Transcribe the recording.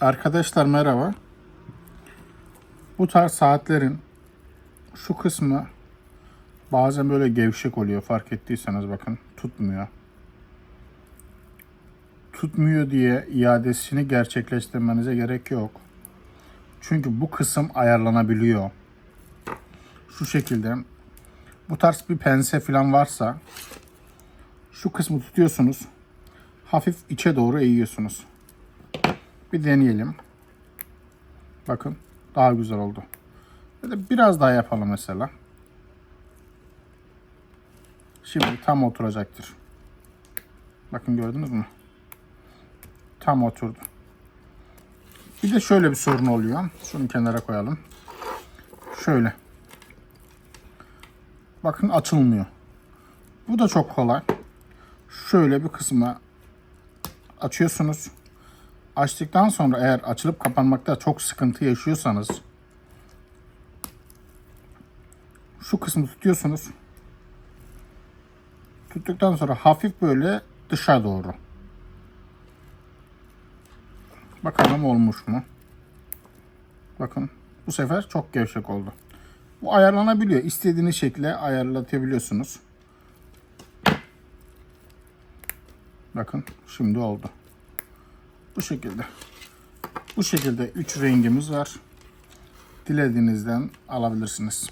Arkadaşlar merhaba. Bu tarz saatlerin şu kısmı bazen böyle gevşek oluyor fark ettiyseniz bakın tutmuyor. Tutmuyor diye iadesini gerçekleştirmenize gerek yok. Çünkü bu kısım ayarlanabiliyor. Şu şekilde bu tarz bir pense falan varsa şu kısmı tutuyorsunuz. Hafif içe doğru eğiyorsunuz. Bir deneyelim. Bakın daha güzel oldu. Biraz daha yapalım mesela. Şimdi tam oturacaktır. Bakın gördünüz mü? Tam oturdu. Bir de şöyle bir sorun oluyor. Şunu kenara koyalım. Şöyle. Bakın açılmıyor. Bu da çok kolay. Şöyle bir kısmı açıyorsunuz. Açtıktan sonra eğer açılıp kapanmakta çok sıkıntı yaşıyorsanız şu kısmı tutuyorsunuz. Tuttuktan sonra hafif böyle dışa doğru. Bakalım olmuş mu? Bakın bu sefer çok gevşek oldu. Bu ayarlanabiliyor. İstediğiniz şekilde ayarlatabiliyorsunuz. Bakın şimdi oldu. Bu şekilde. Bu şekilde 3 rengimiz var. Dilediğinizden alabilirsiniz.